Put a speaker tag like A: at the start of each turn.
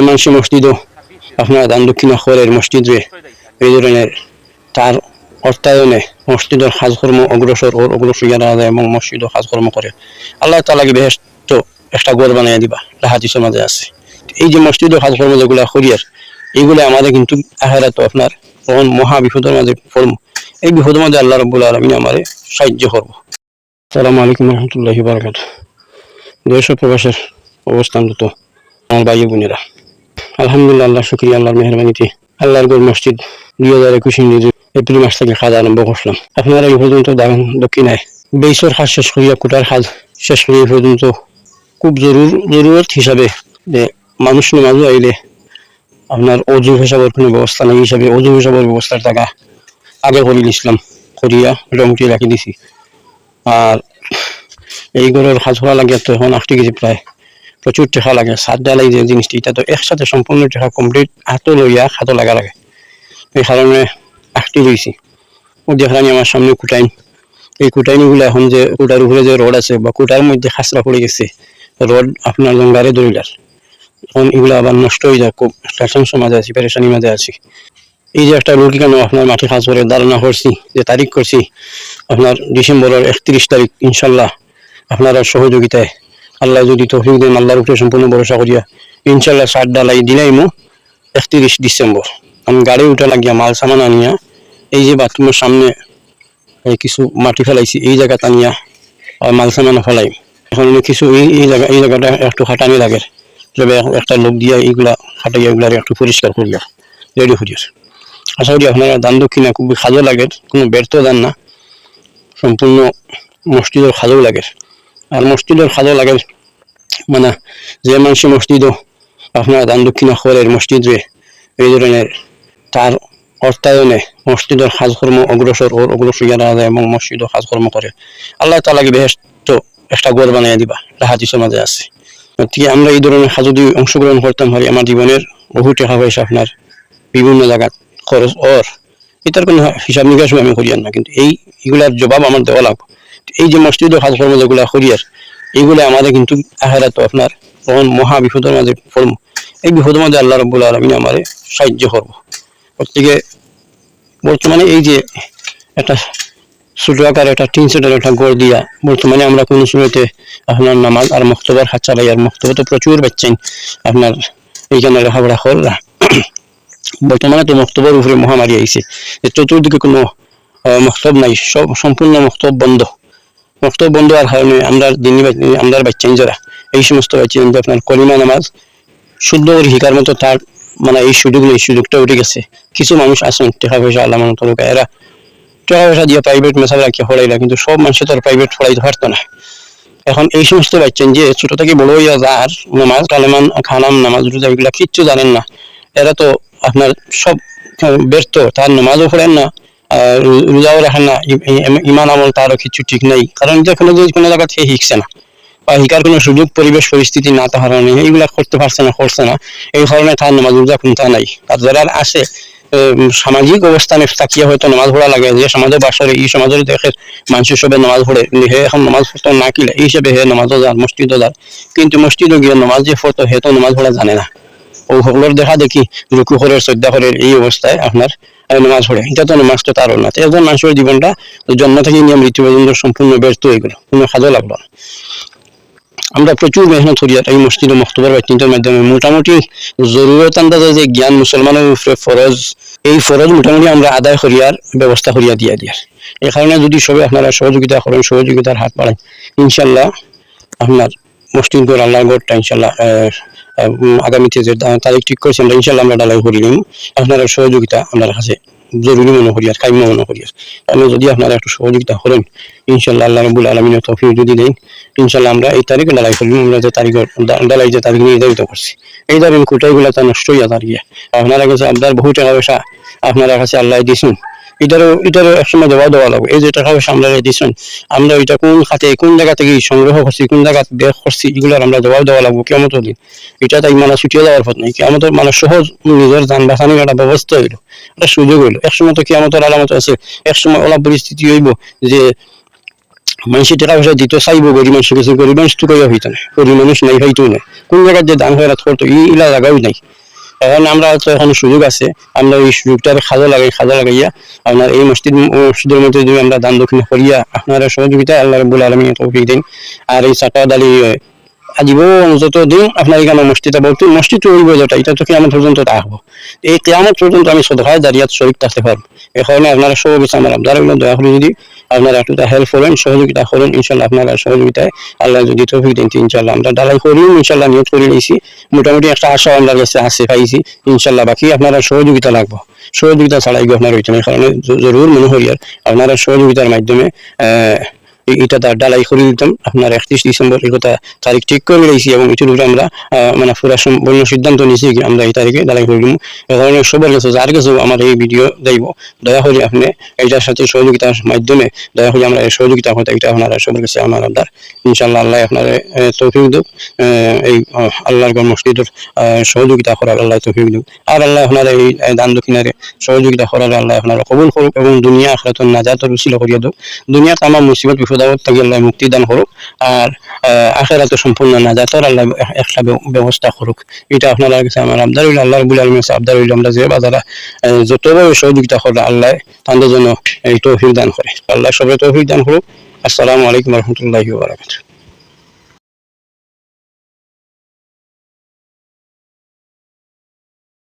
A: মানুষ মসজিদও আপনার দান দক্ষিণ মসজিদে এই ধরনের তার অর্থায়নে মসজিদের কাজকর্ম অগ্রসর ওর অগ্রসর ইয়ারা যায় এবং মসজিদও কাজকর্ম করে। আল্লাহ তালাকে বেহেস্ত একটা গড় বানিয়ে দিবা হাদিসের মাঝে আছে। এই যে মসজিদের কাজকর্ম যেগুলো করিয়ার এইগুলো আমাদের কিন্তু আহেরাত আপনার তখন মহা বিপদের মাঝে পড়ব। এই বিপদের মাঝে আল্লাহ রব্বুল আলমিন আমারে সাহায্য করব। সালামু আলাইকুম রহমতুল্লাহি বারকাত দেশ প্রবাসের অবস্থান তো আমার ভাই বোনেরা আলহামদুলিল্লাহ আল্লাহ শুক্রিয়া আল্লাহর মেহরবানিতে। আল্লাহর গোল মসজিদ দুই হাজার একুশ ইংরেজি এপ্রিল মাস থেকে খাজ আরম্ভ করলাম আপনারা এই পর্যন্ত দেখেন দক্ষিণায়। বেইসর খাজ শেষ করিয়া কুটার খাজ শেষ করিয়া পর্যন্ত খুব জরুর, জরুরত হিসাবে যে মানুষ নামাজও আইলে আপনার অজু হিসাবের কোনো ব্যবস্থা নেই হিসাবে অজু হিসাবের ব্যবস্থার টাকা আগে করে নিছিলাম, করিয়া মোটামুটি রাখি দিছি। আর এই ঘরের কাজ করা লাগে তো এখন আটটি কেজি প্রায়। প্রচুর টাকা লাগে, সাত ডালাই যে জিনিসটি। এটা তো একসাথে সম্পূর্ণ টাকা কমপ্লিট হাতও লইয়া হাতও লাগা লাগে। এই কারণে আটটি রয়েছি ও যেখানে আমার সামনে কুটাইন। এই কুটাইনগুলো এখন যে কুটার উপরে যে রড আছে বা কুটার মধ্যে খাসরা পড়ে গেছে রড আপনার জঙ্গারে দরিলার এখন এগুলো আবার নষ্ট হয়ে যায় খুব টেনশন মাঝে আছি পেরেশানির মাঝে আছি। এই যে একটা রোগী কেন আপনার মাটি খাস করে ধারণা করছি যে তারিখ করছি আপনার ডিসেম্বরের একত্রিশ তারিখ ইনশাল্লাহ আপনারা সহযোগিতায় আল্লাহ যদি তৌফিক দেন, আল্লাহর উপরে সম্পূর্ণ ভরসা করিয়া ইনশাল্লাহ সাত ডালাই দিলাইমু একত্রিশ ডিসেম্বর। আমি গাড়ি উঠা লাগিয়া মাল সামান আনিয়া, এই যে বাথরুমের সামনে, এই কিছু মাটি ফেলাইছি, এই জায়গা টানিয়া মাল সামান ফেলাই। এখন কিছু এই এই জায়গা, এই জায়গাটা একটু খাটানি লাগে। তবে একটা লোক দিয়া এইগুলা খাটাইয়া এগুলা একটু পরিষ্কার করিয়া, রেডি করিয়া। আশা করি আপনারা দান দক্ষিণা খুবই খাজো লাগে, কোনো ব্যর্থ দান না। সম্পূর্ণ মসজিদের খাজো লাগে। আর মসজিদের খাজো লাগে মানে যে মানুষ মসজিদও আপনার দান দক্ষিণ মসজিদে এই ধরনের তার অর্থায়নে মসজিদের কাজকর্ম অগ্রসর ওর অগ্রসর ইয়ারা যায় এবং মসজিদও কাজকর্ম করে, আল্লাহ তালাকে বেহেস্ত একটা গড় বানিয়ে দিবা হাদিসের মাঝে আছে। গতিকে আমরা এই ধরনের কাজ যদি অংশগ্রহণ করতাম পারি আমার জীবনের বহু টাকা পয়সা আপনার বিভিন্ন জায়গা খরচ, ওর এটার কোনো হিসাব নিকাশ আমি করিয়ার না, কিন্তু এই এগুলার জবাব আমার দেওয়া লাগবে। এই যে মসজিদের কাজকর্ম যেগুলো করিয়ার এইগুলো আমাদের কিন্তু আহেরাত আপনার তখন মহা বিপদের মাঝে পড়ব। এই বিপদের মাঝে আল্লাহ রব্বুল আলমিন আমারে সাহায্য করব। প্রত্যেকে বর্তমানে এই যে একটা ছোট আকার একটা টিন সেটের একটা গড় দিয়া বর্তমানে আমরা কোন সময়তে আপনার নামাজ আর মক্তবার হাত চালাই, আর মক্তবা তো প্রচুর বাচ্চাই আপনার এইখানে লেখাপড়া কররা বর্তমানে তো মক্তবের উপরে মহামারী আইছে। চতুর্দিকে কোনো মক্তব নাই, সব সম্পূর্ণ মক্তব বন্ধ। মক্তব বন্ধ আর কারণে আমরা দিনী আমরা বাচ্চাই যারা এই সমস্ত বাচ্চা আপনার কলিমা নামাজ, শুদ্ধ করে শিকার মতো তার মানে এই সুযোগ নেই সুযোগটা উঠে গেছে। কিছু মানুষ আছেন টাকা পয়সা, আল্লাহ মতো এরা টাকা পয়সা দিয়ে প্রাইভেট মেসাল রাখিয়া পড়াইলা কিন্তু সব মানুষ তো প্রাইভেট পড়াইতে পারতো না। এখন এই সমস্ত বাচ্চা যে ছোট থেকে বড় হইয়া যার নামাজ কালেমান খানাম, নামাজ, রোজা, এগুলা কিচ্ছু জানেন না। এরা তো আপনার সব ব্যর্থ তার নামাজও পড়েন না রোজাও রাখেন না ইমান আমল তারও কিছু ঠিক নেই। কারণ যে কোনো কোনো জায়গা থেকে শিখছে না। বা শিকার কোনো সুযোগ, পরিবেশ, পরিস্থিতি না থাকার কারণে এইগুলা করতে পারছে না, করছে না। এই কারণে তার নামাজ, রোজা কোনটা নাই। আর যারা আসে সামাজিক অবস্থানে থাকিয়ে হয়তো নামাজ পড়া লাগে, যে সমাজের বাসরে, এই সমাজের দেখে মানুষ সবে নামাজ পড়ে, হে এখন নামাজ পড়তো না কিলে এই হিসেবে হে নামাজও যান মসজিদও যান কিন্তু মসজিদও গিয়ে নামাজ যে পড়তো, হে তো নামাজ পড়া জানে না। ও দেখা দেখি রুকু করে শ্রদ্ধা করে এই অবস্থায় আপনার নামাজ পড়ে এটা তো নামাজ তো না মানুষের জীবনটা জন্ম থেকে নিয়ে মৃত্যু পর্যন্ত সম্পূর্ণ ব্যর্থ হয়ে গেল। কোনো লাগল না আমরা প্রচুর মেহনত করি এই মসজিদ ও মাধ্যমে। মোটামুটি জরুরত আন্দাজে যে জ্ঞান মুসলমানের উপরে ফরজ, এই ফরজ মোটামুটি আমরা আদায় করিয়ার ব্যবস্থা করিয়া দিয়া দিয়ার এই কারণে যদি সবে আপনারা সহযোগিতা করেন সহযোগিতার হাত বাড়ান ইনশাল্লাহ আপনার মসজিদ গড় আল্লাহর গড়টা ইনশাল্লাহ আগামীতে যে তারিখ ঠিক করেছি আমরা ইনশাল্লাহ আমরা ডালাই করি আপনারা সহযোগিতা আপনার কাছে জরুরি মনে করি আর কাম্য মনে করি। আর যদি আপনারা একটু সহযোগিতা করেন ইনশাল্লাহ আল্লাহ রবুল আলমিনের তফিক যদি দেন ইনশাল্লাহ আমরা এই তারিখে ডালাই করি, আমরা যে তারিখ ডালাই যে তারিখ নির্ধারিত করছি। এই ধরেন কোটাইগুলো তো নষ্ট হইয়া দাঁড়িয়ে আপনারা কাছে আপনার বহু টাকা পয়সা আপনারা কাছে আল্লাহ দিয়েছেন। এটারও এটারও একসময় জবাব দেওয়া লাগবে। এই যে টাকা পয়সা আমরা দিয়েছেন, আমরা ওইটা কোন খাতে, কোন জায়গা থেকে সংগ্রহ করছি, কোন জায়গা বের করছি, এগুলোর আমরা জবাব দেওয়া লাগবো কেমন দিন এটা তাই মানে ছুটিয়ে দেওয়ার পথ নেই। কেমন মানে সহজ নিজের যান বাঁচানোর একটা ব্যবস্থা হইল। একটা সুযোগ হইল। একসময় তো কেমন আলামত আছে। একসময় ওলা পরিস্থিতি হইব যে মানুষের টাকা পয়সা দিত চাইব, গরিব মানুষ কিছু, গরিব মানুষ তো কইয়া হইতো না। গরিব মানুষ নাই হইতো না। কোন জায়গায় যে দান হয়ে করতো ই ইলা জায়গাও নাই। এখন আমরা তো এখন সুযোগ আছে, আমরা এই সুযোগটা খাজা লাগাই, খাজা লাগাইয়া আপনার এই মসজিদ, মসজিদের মধ্যে যদি আমরা দান দক্ষিণ করিয়া আপনারা সহযোগিতা আল্লাহ রব্বুল আলমী তৌফিক দিন। আর এই চাকা ডালি আজীবন যতদিন আপনার এখানে মসজিদটা বলতে, মসজিদ হইব যেটা, এটা তো কেমন পর্যন্ত থাকব এই কেমন পর্যন্ত আমি সদহায় দাঁড়িয়ে শরীর থাকতে পারব। এখানে আপনারা সহযোগিতা আমার আপনারা দয়া করে যদি আপনারা একটু হেল্প করেন সহযোগিতা করেন ইনশাল্লাহ আপনারা সহযোগিতায় আল্লাহ যদি তফিক দিন ইনশাল্লাহ আমরা ডালাই করিও ইনশাল্লাহ নিয়োগ করে নিয়েছি মোটামুটি একটা আশা আমরা কাছে আছে, পাইছি। ইনশাল্লাহ বাকি আপনারা সহযোগিতা লাগবো। সহযোগিতা ছাড়াই আপনার হইতে কারণে জরুর মনে হই আর আপনারা সহযোগিতার মাধ্যমে এটা তার ডালাই করে দিতাম। আপনার একত্রিশ ডিসেম্বর এই কথা তারিখ ঠিক করে রয়েছি এবং এটির উপরে আমরা মানে পুরা সম্পূর্ণ সিদ্ধান্ত নিয়েছি কি আমরা এই তারিখে ডালাই করে দিব। এ কারণে সবার কাছে, যার কাছে আমার এই ভিডিও দেব, দয়া করে আপনি এইটার সাথে সহযোগিতার মাধ্যমে, দয়া করে আমরা এই সহযোগিতা করতে এটা আপনারা সবার কাছে আমার আবদার। ইনশাল্লাহ আল্লাহ আপনার তৌফিক দুক এই আল্লাহর ঘর মসজিদের সহযোগিতা করার আল্লাহ তৌফিক দুক। আর আল্লাহ আপনার এই দান দক্ষিণারে সহযোগিতা করার আল্লাহ আপনার কবুল করুক এবং দুনিয়া আখরাত নাজাতর উসিলা করিয়া দুক। দুনিয়া আমার মুসিবত বিপদ আপদ থেকে আল্লাহ মুক্তি দান করুক আর আখেরাত সম্পূর্ণ না নাজাতর আল্লাহ একটা ব্যবস্থা করুক। এটা আপনার কাছে আমার আবদার হইল আল্লাহ রবুল আলমী আবদার হইল আমরা যে বাজারা যতভাবে সহযোগিতা করলে আল্লাহ তাদের জন্য এই তৌফিক দান করে। আল্লাহ সবাই তৌফিক দান করুক। আসসালামু আলাইকুম রহমতুল্লাহি বারাকাতুহ।